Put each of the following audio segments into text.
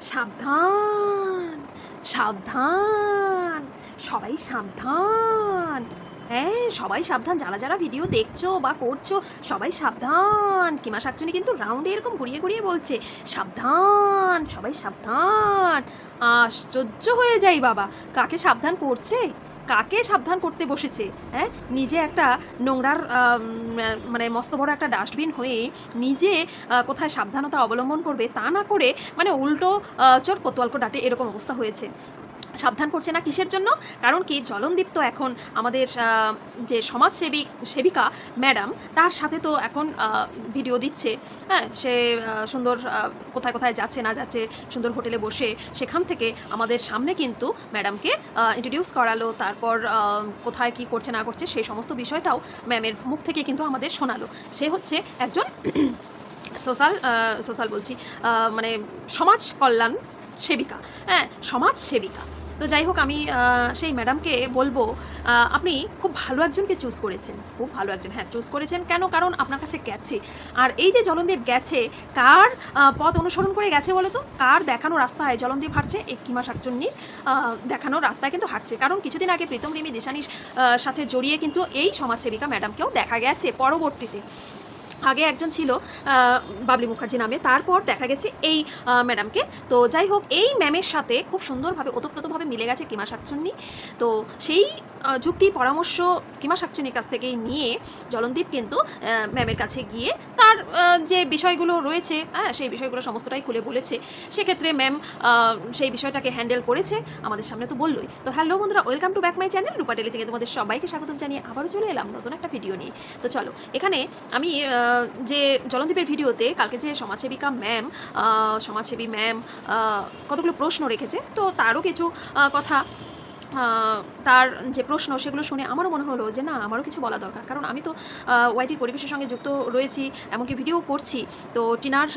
সাবধান সাবধান, সবাই সাবধান। হ্যাঁ সবাই সাবধান। যারা যারা ভিডিও দেখছ বা করছ, সবাই সাবধান। কিমা শাকচুনি কিন্তু রাউন্ডে এরকম ঘুরিয়ে ঘুরিয়ে বলছে, সাবধান, সবাই সাবধান। আশ্চর্য হয়ে যাই বাবা। কাকে সাবধান করছে কাকে সাবধান করতে বসেছে? হ্যাঁ? নিজে একটা নোংরার মানে মস্ত বড় একটা ডাস্টবিন হয়ে নিজে কোথায় সাবধানতা অবলম্বন করবে তা না করে মানে উল্টো চোর কোতোয়ালকো ডাটে এরকম অবস্থা হয়েছে। সাবধান করছে না কিসের জন্য? কারণ কি জলনদীপ তো এখন আমাদের যে সমাজসেবী, সেবিকা ম্যাডাম, তার সাথে তো এখন ভিডিও দিচ্ছে। হ্যাঁ সে সুন্দর কোথায় কোথায় যাচ্ছে, না যাচ্ছে, সুন্দর হোটেলে বসে, সেখান থেকে আমাদের সামনে কিন্তু ম্যাডামকে ইন্ট্রোডিউস করালো, তারপর কোথায় কি করছে, না করছে, সেই সমস্ত বিষয়টাও ম্যামের মুখ থেকে কিন্তু আমাদের শোনালো। সে হচ্ছে একজন সোশ্যাল সোশ্যাল বলছি মানে সমাজ কল্যাণ সেবিকা। হ্যাঁ সমাজ সেবিকা। তো যাই হোক আমি সেই ম্যাডামকে বলব আপনি খুব ভালো একজনকে চুজ করেছেন। খুব ভালো একজন হ্যাঁ চুজ করেছেন। কেন? কারণ আপনার কাছে গেছে। আর এই যে জলনদীপ গেছে কার পথ অনুসরণ করে গেছে বলো তো? কার দেখানো রাস্তায় জলনদীপ হাঁটছে? এই কিমা শাকচুন্নির আহ, দেখানো রাস্তায় কিন্তু হাঁটছে। কারণ কিছুদিন আগে প্রীতম রিমি দিশানির সাথে জড়িয়ে কিন্তু এই সমাজসেবিকা ম্যাডামকেও দেখা গেছে পরবর্তীতে। আগে একজন ছিল বাবলি মুখার্জি নামে। তারপর দেখা গেছে এই ম্যাডামকে। তো যাই হোক, এই ম্যামের সাথে খুব সুন্দরভাবে, ওতপ্রোতভাবে মিলে গেছে কিমা শাকচুন্নি। তো সেই যুক্তি, পরামর্শ কিমা শাকচুন্নির কাছ থেকেই নিয়ে জলনদীপ কিন্তু ম্যামের কাছে গিয়ে তার যে বিষয়গুলো রয়েছে হ্যাঁ সেই বিষয়গুলো সমস্তটাই খুলে বলেছে। সেক্ষেত্রে ম্যাম সেই বিষয়টাকে হ্যান্ডেল করেছে। আমাদের সামনে তো বললোই। তো হ্যালো বন্ধুরা, welcome to back my channel. Rupa tele থেকে তোমাদের সবাইকে স্বাগতম জানিয়ে আবারও চলে এলাম নতুন একটা ভিডিও নিয়ে। তো চলো, এখানে আমি যে জলনদীপের ভিডিওতে কালকে যে সমাজসেবিকা ম্যাম সমাজসেবী ম্যাম কতগুলো প্রশ্ন রেখেছে, তো তারও কিছু কথা তার যে প্রশ্ন সেগুলো শুনে আমারও মনে হলো যে না, আমারও কিছু বলা দরকার। কারণ আমি তো ওয়াইটির পরিবেশের সঙ্গে যুক্ত রয়েছি, এমনকি ভিডিও করছি। তো টিনার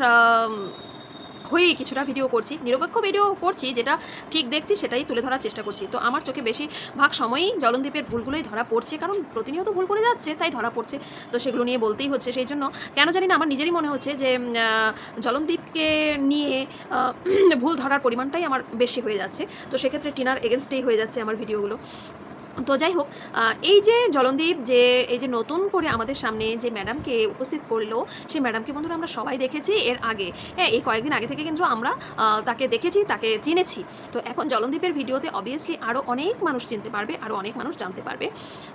হয়েই কিছুটা ভিডিও করছি, নিরপেক্ষ ভিডিও করছি, যেটা ঠিক দেখছি সেটাই তুলে ধরার চেষ্টা করছি। তো আমার চোখে বেশি ভাগ সময়ই জলনদীপের ভুলগুলোই ধরা পড়ছে, কারণ প্রতিনিয়ত ভুল করে যাচ্ছে, তাই ধরা পড়ছে। তো সেগুলো নিয়ে বলতেই হচ্ছে, সেই জন্য কেন জানি না, আমার নিজেরই মনে হচ্ছে যে জলনদীপকে নিয়ে ভুল ধরার পরিমাণটাই আমার বেশি হয়ে যাচ্ছে। তো সেক্ষেত্রে টিনার এগেনস্টেই হয়ে যাচ্ছে আমার ভিডিওগুলো তো যাই হোক এই যে জলনদীপ, যে এই যে নতুন করে আমাদের সামনে যে ম্যাডামকে উপস্থিত করল, সেই ম্যাডামকে বন্ধুরা আমরা সবাই দেখেছি এর আগে। হ্যাঁ এই কয়েকদিন আগে থেকে কিন্তু আমরা তাকে দেখেছি, তাকে চিনেছি। তো এখন জলনদীপের ভিডিওতে অবভিয়াসলি আরও অনেক মানুষ চিনতে পারবে আরও অনেক মানুষ জানতে পারবে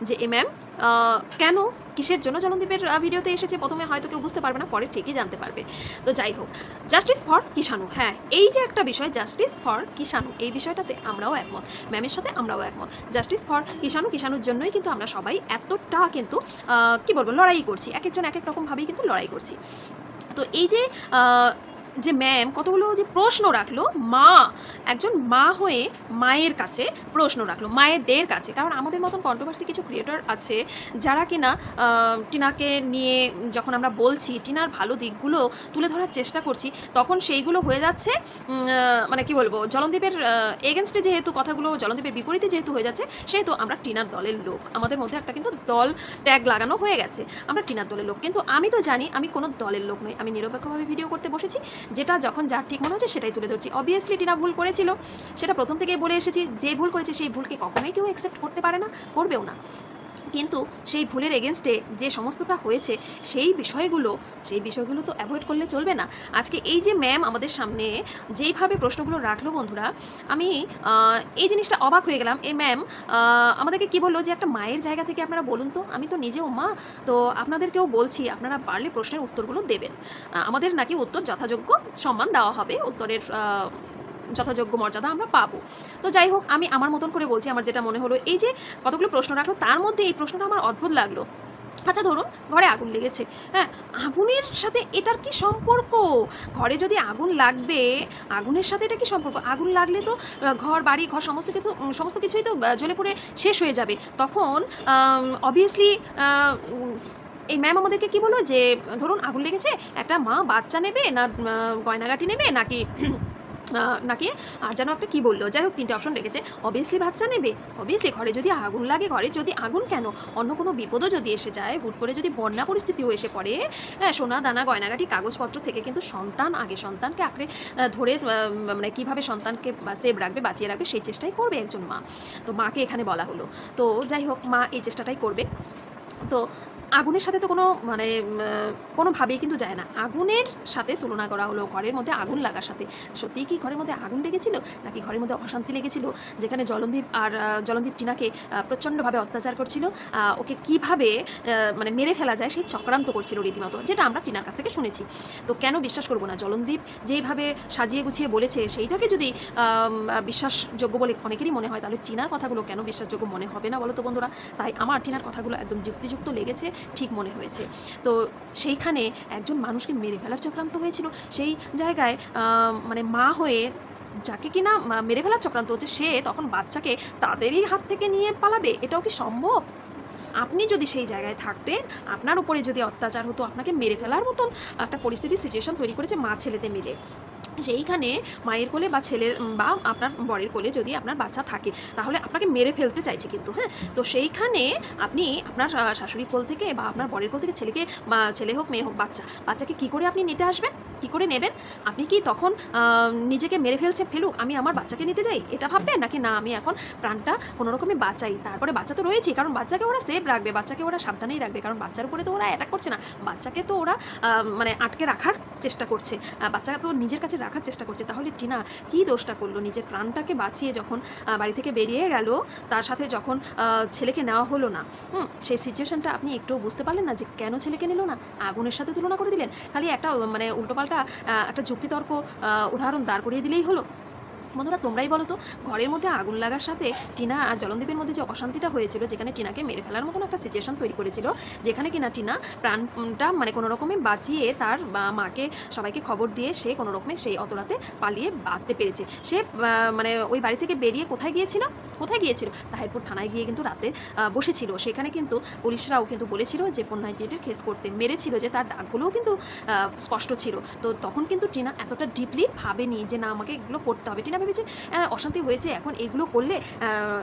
যে, এ ম্যাম কেন কিসের জন্য জলনদীপের ভিডিওতে এসেছে? প্রথমে হয়তো কেউ বুঝতে পারবে না, পরে ঠিকই জানতে পারবে। তো যাই হোক জাস্টিস ফর কিষাণু হ্যাঁ এই যে একটা বিষয় জাস্টিস ফর কিষাণু এই বিষয়টাতে আমরাও একমত ম্যামের সাথে আমরাও একমত। জাস্টিস ফর কিষাণু কিষাণুর জন্যই কিন্তু আমরা সবাই এতটা কিন্তু কি বলব, লড়াই করছি। এক একজন এক এক রকমভাবেই কিন্তু লড়াই করছি। তো এই যে যে ম্যাম কতগুলো যে প্রশ্ন রাখল, মা, একজন মা হয়ে মায়ের কাছে প্রশ্ন রাখল, মায়েদের কাছে। কারণ আমাদের মতন কন্ট্রোভার্সি কিছু ক্রিয়েটর আছে যারা কিনা টিনাকে নিয়ে যখন আমরা বলছি, টিনার ভালো দিকগুলো তুলে ধরার চেষ্টা করছি, তখন সেইগুলো হয়ে যাচ্ছে মানে কি বলব, জলনদীপের এগেনস্টে যেহেতু কথাগুলো জলনদীপের বিপরীতে যেহেতু হয়ে যাচ্ছে, সেহেতু আমরা টিনার দলের লোক। আমাদের মধ্যে একটা কিন্তু দল ট্যাগ লাগানো হয়ে গেছে। আমরা টিনার দলের লোক। কিন্তু আমি তো জানি, আমি কোনো দলের লোক নই। আমি নিরপেক্ষভাবে ভিডিও করতে বসেছি। যেটা যখন যার ঠিক মনে হচ্ছে সেটাই তুলে ধরছি। অবভিয়াসলি টিনা ভুল করেছিল। সেটা প্রথম থেকেই বলে এসেছি। যে ভুল করেছে সেই ভুলকে কখনোই কেউ অ্যাকসেপ্ট করতে পারে না, করবেও না। কিন্তু সেই ভুলের এগেনস্টে যে সমস্তটা হয়েছে, সেই বিষয়গুলো সেই বিষয়গুলো তো অ্যাভয়েড করলে চলবে না। আজকে এই যে ম্যাম আমাদের সামনে যেইভাবে প্রশ্নগুলো রাখল বন্ধুরা, আমি এই জিনিসটা অবাক হয়ে গেলাম। এই ম্যাম আমাদেরকে কি বলল যে একটা মায়ের জায়গা থেকে আপনারা বলুন তো? আমি তো নিজেও মা, তো আপনাদেরকেও বলছি, আপনারা পারলে প্রশ্নের উত্তরগুলো দেবেন। আমাদের নাকি উত্তর যথাযোগ্য সম্মান দেওয়া হবে। উত্তরের যথাযোগ্য মর্যাদা আমরা পাবো। তো যাই হোক, আমি আমার মতন করে বলছি, আমার যেটা মনে হলো, এই যে কতগুলো প্রশ্ন রাখল, তার মধ্যে এই প্রশ্নটা আমার অদ্ভুত লাগল। আচ্ছা ধরুন, ঘরে আগুন লেগেছে হ্যাঁ আগুনের সাথে এটার কি সম্পর্ক? ঘরে যদি আগুন লাগবে, আগুনের সাথে এটা কি সম্পর্ক? আগুন লাগলে তো ঘর, বাড়ি, ঘর সমস্ত কিছু সমস্ত কিছুই তো জ্বলে পড়ে শেষ হয়ে যাবে। তখন অবভিয়াসলি এই ম্যাম আমাদেরকে কি বলো যে, ধরুন, আগুন লেগেছে, একটা মা বাচ্চা নেবে না গয়নাগাটি নেবে, নাকি নাকি আর যেন একটা কী বলল? যাই হোক, তিনটে অপশন রেখেছে। অবভিয়াসলি বাচ্চা নেবে। অবভিয়াসলি ঘরে যদি আগুন লাগে, ঘরে যদি আগুন কেন? অন্য কোনো বিপদও যদি এসে যায়, হুট করে যদি বন্যা পরিস্থিতিও এসে পড়ে হ্যাঁ সোনা দানা, গয়নাগাটি, কাগজপত্র থেকে কিন্তু সন্তান, আগে সন্তানকে আঁকড়ে ধরে মানে কীভাবে সন্তানকে সেভ রাখবে, বাঁচিয়ে রাখবে, সেই চেষ্টাই করবে একজন মা। তো মাকে এখানে বলা হলো। তো যাই হোক, মা এই চেষ্টাটাই করবে। তো আগুনের সাথে তো কোনো মানে কোনোভাবেই কিন্তু যায় না। আগুনের সাথে তুলনা করা হলো ঘরের মধ্যে আগুন লাগার সাথে। সত্যিই কি ঘরের মধ্যে আগুন লেগেছিল, নাকি ঘরের মধ্যে অশান্তি লেগেছিল, যেখানে জলন্দীপ আর জলন্দীপ টিনাকে প্রচণ্ডভাবে অত্যাচার করছিল ওকে কীভাবে মানে মেরে ফেলা যায় সেই চক্রান্ত করছিল রীতিমতো, যেটা আমরা টিনার কাছ থেকে শুনেছি। তো কেন বিশ্বাস করব না? জলন্দীপ যেইভাবে সাজিয়ে গুছিয়ে বলেছে, সেইটাকে যদি বিশ্বাসযোগ্য বলে অনেকেরই মনে হয়, তাহলে টিনার কথাগুলো কেন বিশ্বাসযোগ্য মনে হবে না বলো তো বন্ধুরা? তাই আমার টিনার কথাগুলো একদম যুক্তিযুক্ত লেগেছে ঠিক মনে হয়েছে। তো সেইখানে একজন মানুষকে মেরে ফেলার চক্রান্ত হয়েছিল। সেই জায়গায় মানে মা হয়ে যাকে কিনা মেরে ফেলার চক্রান্ত হচ্ছে, সে তখন বাচ্চাকে তাদেরই হাত থেকে নিয়ে পালাবে, এটাও কি সম্ভব? আপনি যদি সেই জায়গায় থাকতেন, আপনার উপরে যদি অত্যাচার হতো, আপনাকে মেরে ফেলার মতন একটা পরিস্থিতি সিচুয়েশন তৈরি করেছে মা ছেলেতে মিলে। সেইখানে মায়ের কোলে বা ছেলের বা আপনার বরের কোলে যদি আপনার বাচ্চা থাকে, তাহলে আপনাকে মেরে ফেলতে চাইছে কিন্তু হ্যাঁ? তো সেইখানে আপনি আপনার শাশুড়ির কোল থেকে বা আপনার বরের কোল থেকে ছেলেকে, বা ছেলে হোক, মেয়ে হোক, বাচ্চা, বাচ্চাকে কি করে আপনি নিতে আসবেন? কি করে নেবেন? আপনি কি তখন নিজেকে মেরে ফেলছে, ফেলুক, আমি আমার বাচ্চাকে নিতে যাই? এটা ভাববেন? নাকি না, আমি এখন প্রাণটা কোনো রকমে বাঁচাই? তারপরে বাচ্চা তো রয়েছেই, কারণ বাচ্চাকে ওরা সেফ রাখবে, বাচ্চাকে ওরা সাবধানেই রাখবে, কারণ বাচ্চার উপরে তো ওরা অ্যাটাক করছে না। বাচ্চাকে তো ওরা মানে আটকে রাখার চেষ্টা করছে। বাচ্চাকে তো নিজের কাছে রাখার চেষ্টা করছে। তাহলে টিনা কী দোষটা করল? নিজের প্রাণটাকে বাঁচিয়ে যখন বাড়ি থেকে বেরিয়ে গেল, তার সাথে যখন ছেলেকে নেওয়া হলো না, হুম, সেই সিচুয়েশনটা আপনি একটুও বুঝতে পারলেন না যে কেন ছেলেকে নিল না? আগুনের সাথে তুলনা করে দিলেন। খালি একটা মানে উল্টোপাল্টা একটা যুক্তিতর্ক উদাহরণ দাঁড় করিয়ে দিলেই হলো। বন্ধুরা, তোমরাই বলো তো, ঘরের মধ্যে আগুন লাগার সাথে টিনা আর জলন্দীপের মধ্যে যে অশান্তিটা হয়েছিল, যেখানে টিনাকে মেরে ফেলার মতন একটা সিচুয়েশন তৈরি করেছিল, যেখানে কিনা টিনা প্রাণটা মানে কোনো রকমে বাঁচিয়ে তার মাকে সবাইকে খবর দিয়ে সে কোনো রকমে সেই অতরাতে পালিয়ে বাঁচতে পেরেছে। সে মানে ওই বাড়ি থেকে বেরিয়ে কোথায় গিয়েছিল? কোথায় গিয়েছিল? তাহিরপুর থানায় গিয়ে কিন্তু রাতে বসেছিল। সেখানে কিন্তু পুলিশরাও কিন্তু বলেছিল যে ফোন নাইনটি এইটের কেস করতে মেরেছিল, যে তার ডাকগুলোও কিন্তু স্পষ্ট ছিল। তো তখন কিন্তু টিনা এতটা ডিপলি ভাবেনি যে না, আমাকে এগুলো করতে হবে। টিনা ভেবেছে ভেবেছি অশান্তি হয়েছে, এখন এগুলো করলে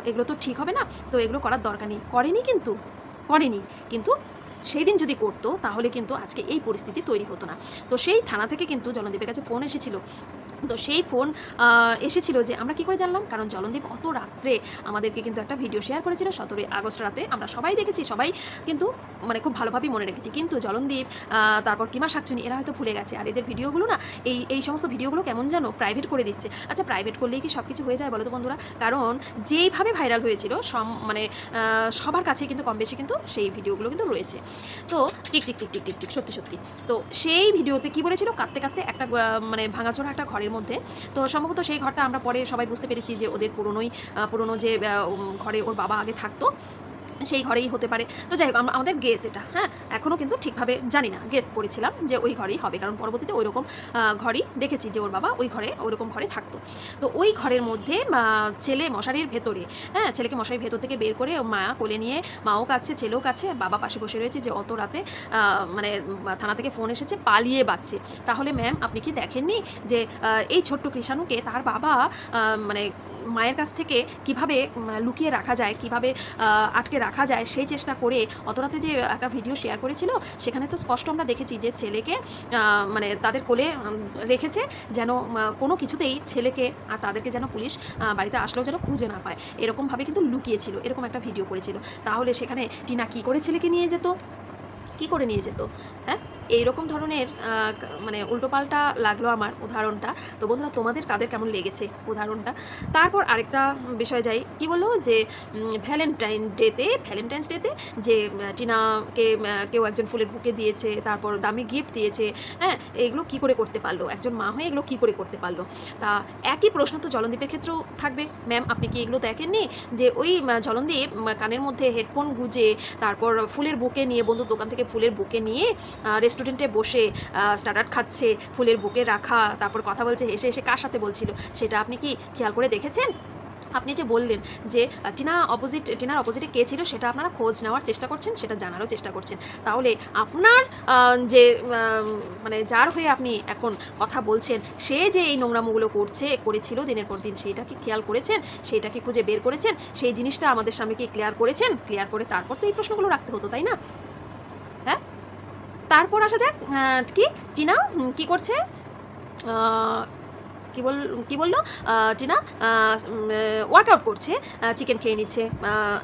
এগুলো তো ঠিক হবে না। তো এগুলো করার দরকার নেই। করেনি কিন্তু করেনি। কিন্তু সেই দিন যদি করতো, তাহলে কিন্তু আজকে এই পরিস্থিতি তৈরি হতো না। তো সেই থানা থেকে কিন্তু জলনদীপের কাছে ফোন এসেছিল। তো সেই ফোন এসেছিল যে আমরা কি করে জানলাম? কারণ জলন্দীপ অত রাত্রে আমাদেরকে কিন্তু একটা ভিডিও শেয়ার করেছিল। সতেরোই আগস্ট রাতে আমরা সবাই দেখেছি, সবাই কিন্তু মানে খুব ভালোভাবেই মনে রেখেছি। কিন্তু জলনদীপ তারপর কিমা শাকচুনি, এরা হয়তো ভুলে গেছে। আর এদের ভিডিওগুলো না, এই এই সমস্ত ভিডিওগুলো কেমন যেন প্রাইভেট করে দিচ্ছে। আচ্ছা প্রাইভেট করলেই কি সব কিছু হয়ে যায় বলো তো বন্ধুরা? কারণ যেইভাবে ভাইরাল হয়েছিল, সম মানে সবার কাছে কিন্তু কম বেশি কিন্তু সেই ভিডিওগুলো কিন্তু রয়েছে। তো tick tick tick tick tick tick, সত্যি সত্যি। তো সেই ভিডিওতে কি বলেছিল? কাঁদতে কাঁদতে একটা মানে ভাঙাচোরা একটা ঘরের মধ্যে। তো সম্ভবত সেই ঘরটা আমরা পরে সবাই বুঝতে পেরেছি যে ওদের পুরনোই পুরনো যে ঘরে ওর বাবা আগে থাকতো। সেই ঘরেই হতে পারে। তো যাই হোক আমাদের গেস এটা হ্যাঁ? এখনও কিন্তু ঠিকভাবে জানি না গেস করেছিলাম যে ওই ঘরেই হবে, কারণ পরবর্তীতে ওই রকম ঘরই দেখেছি যে ওর বাবা ওই ঘরে ওই রকম ঘরে থাকতো। তো ওই ঘরের মধ্যে ছেলে মশারির ভেতরে হ্যাঁ? ছেলেকে মশারির ভেতর থেকে বের করে মা কোলে নিয়ে, মাও কাছে, ছেলেও কাছে, বাবা পাশে বসে রয়েছে যে অত রাতে মানে থানা থেকে ফোন এসেছে, পালিয়ে বাচ্চে তাহলে ম্যাম আপনি কি দেখেননি যে এই ছোট্ট কৃষাণুকে তার বাবা মানে মায়ের কাছ থেকে কীভাবে লুকিয়ে রাখা যায়, কীভাবে আটকে রাখা যায়, সেই চেষ্টা করে অতরাতে যে একটা ভিডিও শেয়ার করেছিল, সেখানে তো স্পষ্ট আমরা দেখেছি যে ছেলেকে মানে তাদের কোলে রেখেছে যেন কোনো কিছুতেই ছেলেকে আর তাদেরকে যেন পুলিশ বাড়িতে আসলেও যেন খুঁজে না পায়। এরকমভাবে কিন্তু লুকিয়েছিল, এরকম একটা ভিডিও করেছিল। তাহলে সেখানে টিনা কী করে ছেলেকে নিয়ে যেত? কি করে নিয়ে যেত? হ্যাঁ? এইরকম ধরনের মানে উল্টোপাল্টা লাগল আমার উদাহরণটা। তো বন্ধুরা, তোমাদের কাদের কেমন লেগেছে উদাহরণটা? তারপর আরেকটা বিষয় যাই। কি বলল? যে ভ্যালেন্টাইন ডেতে ভ্যালেন্টাইন্স ডেতে যে টিনাকে কেউ একজন ফুলের বুকে দিয়েছে, তারপর দামি গিফট দিয়েছে হ্যাঁ এগুলো কি করে করতে পারল? একজন মা হয়ে এগুলো কি করে করতে পারল? তা একই প্রশ্ন তো জলন্দীপের ক্ষেত্রেও থাকবে। ম্যাম আপনি কি এগুলো দেখেননি? যে, ওই জলন্দীপ কানের মধ্যে হেডফোন গুজে, তারপর ফুলের বুকে নিয়ে, বন্ধুর দোকান থেকে ফুলের বুকে নিয়ে রেস্টুরেন্টে বসে স্টার্টার খাচ্ছে, ফুলের বুকে রাখা, তারপর কথা বলছে, হেসে হেসে কার সাথে বলছিল, সেটা আপনি কি খেয়াল করে দেখেছেন? আপনি যে বললেন যে, টিনা অপোজিট টিনার অপোজিটে কে ছিল, সেটা আপনারা খোঁজ নেওয়ার চেষ্টা করছেন, সেটা জানারও চেষ্টা করছেন। তাহলে আপনার যে মানে যার হয়ে আপনি এখন কথা বলছেন, সে যে এই নোংরামোগুলো করছে, করেছিল দিনের পর দিন সেইটাকে খেয়াল করেছেন? সেইটাকে খুঁজে বের করেছেন? সেই জিনিসটা আমাদের সামনে কি ক্লিয়ার করেছেন? ক্লিয়ার করে তারপর তো এই প্রশ্নগুলো রাখতে হতো, তাই না? তারপর আসা যাক কি? টিনা কি করছে? কি বল, কি বলল? টিনা ওয়ার্কআউট করছে চিকেন খেয়ে নিচ্ছে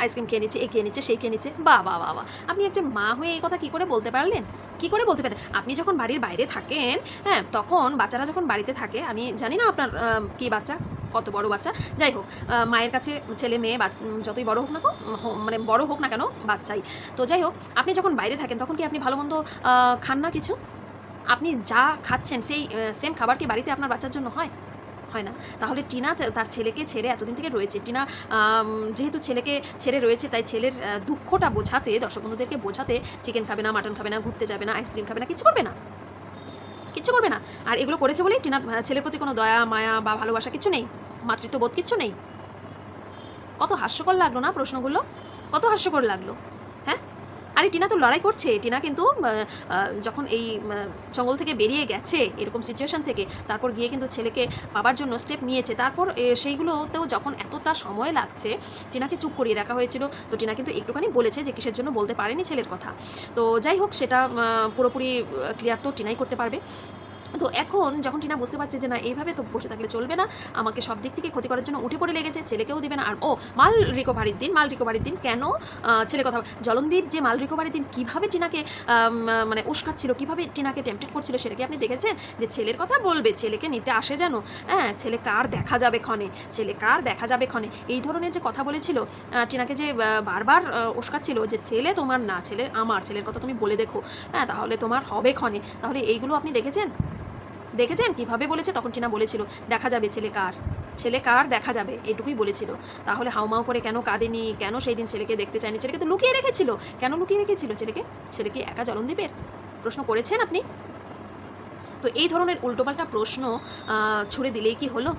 আইসক্রিম খেয়ে নিচ্ছে এ খেয়ে নিচ্ছে, সেই খেয়ে নিচ্ছে। বা বা বা আপনি একজন মা হয়ে এই কথা কি করে বলতে পারলেন? কি করে বলতে পারেন আপনি যখন বাড়ির বাইরে থাকেন হ্যাঁ তখন বাচ্চারা যখন বাড়িতে থাকে, আমি জানি না আপনার কি বাচ্চা? কত বড় বাচ্চা। যাই হোক মায়ের কাছে ছেলে, মেয়ে যতই বড় হোক না মানে বড় হোক না কেন, বাচ্চাই। তো যাই হোক, আপনি যখন বাইরে থাকেন, তখন কি আপনি ভালো মন্দ খান না কিছু? আপনি যা খাচ্ছেন, সেই সেম খাবার কি বাড়িতে আপনার বাচ্চার জন্য হয়? হয় না। তাহলে টিনা তার ছেলেকে ছেড়ে এতদিন থেকে রয়েছে। টিনা যেহেতু ছেলেকে ছেড়ে রয়েছে, তাই ছেলের দুঃখটা বোঝাতে, দর্শক বন্ধুদেরকে বোঝাতে চিকেন খাবে না মাটন খাবে না, ঘুরতে যাবে না আইসক্রিম খাবে না, কিছু করবে না। কিচ্ছু করবে না। আর এগুলো করেছে বলেই টিনার ছেলের প্রতি কোনো দয়া, মায়া বা ভালোবাসা কিছু নেই। মাতৃত্ববোধ কিচ্ছু নেই। কত হাস্যকর লাগল না প্রশ্নগুলো? কত হাস্যকর লাগল? আরে, টিনা তো লড়াই করছে। টিনা কিন্তু যখন এই জঙ্গল থেকে বেরিয়ে গেছে, এরকম সিচুয়েশন থেকে, তারপর গিয়ে কিন্তু ছেলেকে পাবার জন্য স্টেপ নিয়েছে। তারপর সেইগুলোতেও যখন এতটা সময় লাগছে, টিনাকে চুপ করিয়ে রাখা হয়েছিল। তো টিনা কিন্তু একটুখানি বলেছে যে, কিসের জন্য বলতে পারেনি ছেলের কথা? তো যাই হোক, সেটা পুরোপুরি ক্লিয়ার তো টিনাই করতে পারবে। তো এখন যখন টিনা বুঝতে পারছে যে না, এইভাবে তো বসে থাকলে চলবে না, আমাকে সব দিক থেকে ক্ষতি করার জন্য উঠে পড়ে লেগেছে, ছেলেকেও দিবে না। আর, ও, মাল রিকভারির দিন, মাল রিকভারির দিন কেন ছেলে কথা জলনদীপ যে মাল রিকভারির দিন কীভাবে টিনাকে মানে উস্কাচ্ছিল, কীভাবে টিনাকে টেম্পটেড করছিল সেটা কি আপনি দেখেছেন? যে ছেলের কথা বলবে, ছেলেকে নিতে আসে যেন। হ্যাঁ ছেলে কার দেখা যাবে ক্ষণে? ছেলে কার দেখা যাবে ক্ষণে? এই ধরনের যে কথা বলেছিল টিনাকে যে বারবার উস্কাচ্ছিল যে ছেলে তোমার না, ছেলে আমার, ছেলের কথা তুমি বলে দেখো। হ্যাঁ তাহলে তোমার হবে ক্ষণে। তাহলে এইগুলো আপনি দেখেছেন? দেখেছেন? কীভাবে বলেছে? তখন টিনা বলেছিল, দেখা যাবে, ছেলে কার? ছেলে কার? দেখা যাবে, এটুকুই বলেছিল। তাহলে হাউমাউ করে কেন কাঁদেনি? কেন সেই দিন ছেলেকে দেখতে চায়নি? ছেলেকে তো লুকিয়ে রেখেছিল। কেন লুকিয়ে রেখেছিল ছেলেকে? ছেলে কি একা জলনদীপের প্রশ্ন করেছেন আপনি? তো এই ধরনের উল্টোপাল্টা প্রশ্ন ছুড়ে দিলেই কি হলো?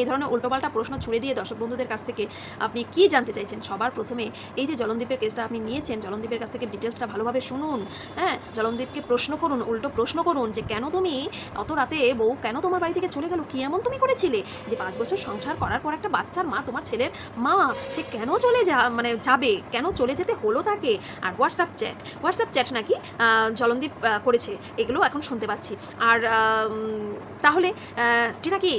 এই ধরনের উল্টোপাল্টা প্রশ্ন ছুড়ে দিয়ে দর্শক বন্ধুদের কাছ থেকে আপনি কি জানতে চাইছেন? সবার প্রথমে এই যে জলনদীপের কেসটা আপনি নিয়েছেন, জলনদীপের কাছ থেকে ডিটেলসটা ভালোভাবে শুনুন। হ্যাঁ জলনদীপকে প্রশ্ন করুন, উল্টো প্রশ্ন করুন যে কেন তুমি অত রাতে বউ কেন তোমার বাড়ি থেকে চলে গেল? কি এমন তুমি করেছিলে? যে পাঁচ বছর সংসার করার পর একটা বাচ্চার মা, তোমার ছেলের মা, সে কেন চলে যা মানে যাবে? কেন চলে যেতে হলো তাকে? আর হোয়াটসঅ্যাপ চ্যাট হোয়াটসঅ্যাপ চ্যাট নাকি জলনদীপ করেছে। এগুলো এখন শুনতে পাচ্ছি। আর তাহলে টিনা কি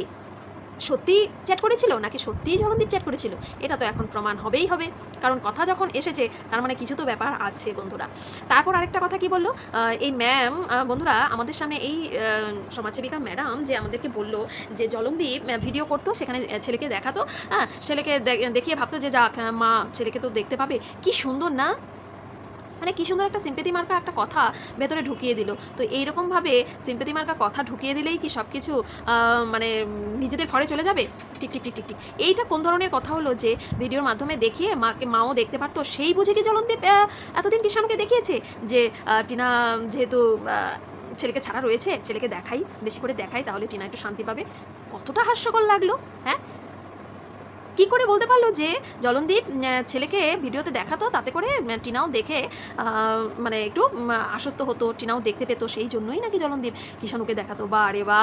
সত্যি চ্যাট করেছিল নাকি সত্যিই জলনদীপ চ্যাট করেছিল? এটা তো এখন প্রমাণ হবেই হবে। কারণ কথা যখন এসেছে, তার মানে কিছু তো ব্যাপার আছে, বন্ধুরা। তারপর আরেকটা কথা কি বলল? এই ম্যাম বন্ধুরা, আমাদের সামনে এই সমাজসেবিকা ম্যাডাম যে আমাদেরকে বলল যে জলনদীপ ভিডিও করতো, সেখানে ছেলেকে দেখাতো হ্যাঁ? ছেলেকে দেখিয়ে ভাবতো যে যাক মা ছেলেকে তো দেখতে পাবে। কি সুন্দর না? মানে কি সুন্দর একটা সিম্পেতি মার্কা একটা কথা ভেতরে ঢুকিয়ে দিল। তো এইরকমভাবে সিম্পেতি মার্কা কথা ঢুকিয়ে দিলেই কি সব কিছু মানে নিজেদের ঘরে চলে যাবে? ঠিক ঠিক ঠিক ঠিক ঠিক। এইটা কোন ধরনের কথা হলো যে ভিডিওর মাধ্যমে দেখিয়ে মাকে, মাও দেখতে পারতো? সেই বুঝে কি জলনদীপ এতদিন কৃষ্ণামকে দেখিয়েছে যে টিনা যেহেতু ছেলেকে ছাড়া রয়েছে, ছেলেকে দেখাই, বেশি করে দেখাই, তাহলে টিনা একটু শান্তি পাবে? কতটা হাস্যকর লাগল হ্যাঁ? কি করে বলতে পারল যে জলনদীপ ছেলেকে ভিডিওতে দেখাতো, তাতে করে টিনাও দেখে মানে একটু আশ্বস্ত হতো, টিনাও দেখতে পেতো সেই জন্যই নাকি জলনদীপ কিষাণুকে দেখাতো। বা আরে বা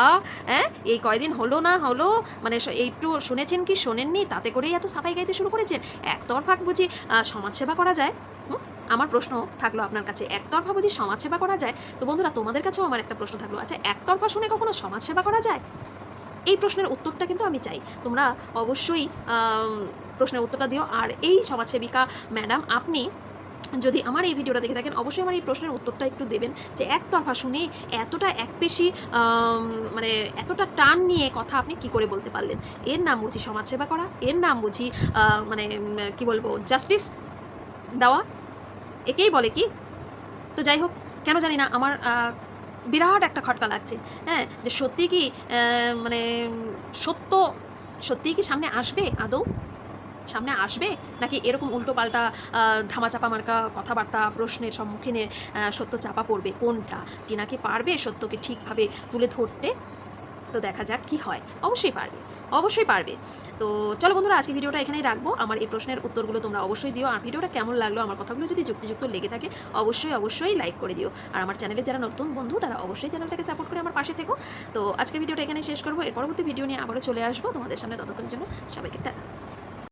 হ্যাঁ এই কয়দিন হলো না হলো মানে একটু শুনেছেন কি, শোনেননি? তাতে করেই এত সাফাই গাইতে শুরু করেছেন? একতরফা বুঝি সমাজসেবা করা যায়? আমার প্রশ্ন থাকল আপনার কাছে, একতরফা বুঝি সমাজসেবা করা যায়? তো বন্ধুরা, তোমাদের কাছেও আমার একটা প্রশ্ন থাকল। আচ্ছা একতরফা শুনে কখনো সমাজসেবা করা যায়? এই প্রশ্নের উত্তরটা কিন্তু আমি চাই। তোমরা অবশ্যই প্রশ্নের উত্তরটা দিও। আর এই সমাজসেবিকা ম্যাডাম, আপনি যদি আমার এই ভিডিওটা দেখে থাকেন, অবশ্যই আমার এই প্রশ্নের উত্তরটা একটু দেবেন যে একতরফা শুনে এতটা একপেশি মানে এতটা টান নিয়ে কথা আপনি কি করে বলতে পারলেন? এর নাম বুঝি সমাজসেবা করা, এর নাম বুঝি মানে কি বলব জাস্টিস দেওয়া? একেই বলে কি? তো যাই হোক, কেন জানি না, আমার বিরাট একটা খটকা লাগছে। হ্যাঁ যে সত্যি কি মানে সত্য, সত্যিই কি সামনে আসবে আদৌ? সামনে আসবে? নাকি এরকম উল্টো পাল্টা ধামাচাপা মার্কা কথাবার্তা, প্রশ্নের সম্মুখীনে সত্য চাপা পড়বে? কোনটা? টিনা কি পারবে সত্যকে ঠিকভাবে তুলে ধরতে? তো দেখা যাক কি হয়। অবশ্যই পারবে। অবশ্যই পারবে। তো চলো বন্ধুরা আজকে ভিডিওটা এখানেই রাখব। আমার এই প্রশ্নের উত্তরগুলো তোমরা অবশ্যই দিও। আর ভিডিওটা কেমন লাগল, আমার কথাগুলো যদি যুক্তিযুক্ত লেগে থাকে, অবশ্যই অবশ্যই লাইক করে দিও। আর আমার চ্যানেলে যারা নতুন বন্ধু, তারা অবশ্যই চ্যানেলটাকে সাপোর্ট করে আমার পাশে থেকো। তো আজকের ভিডিওটা এখানে শেষ করব। এর পরবর্তী ভিডিও নিয়ে আবারও চলে আসব। তোমাদের সামনে ততক্ষণের জন্য সবাইকে টাটা।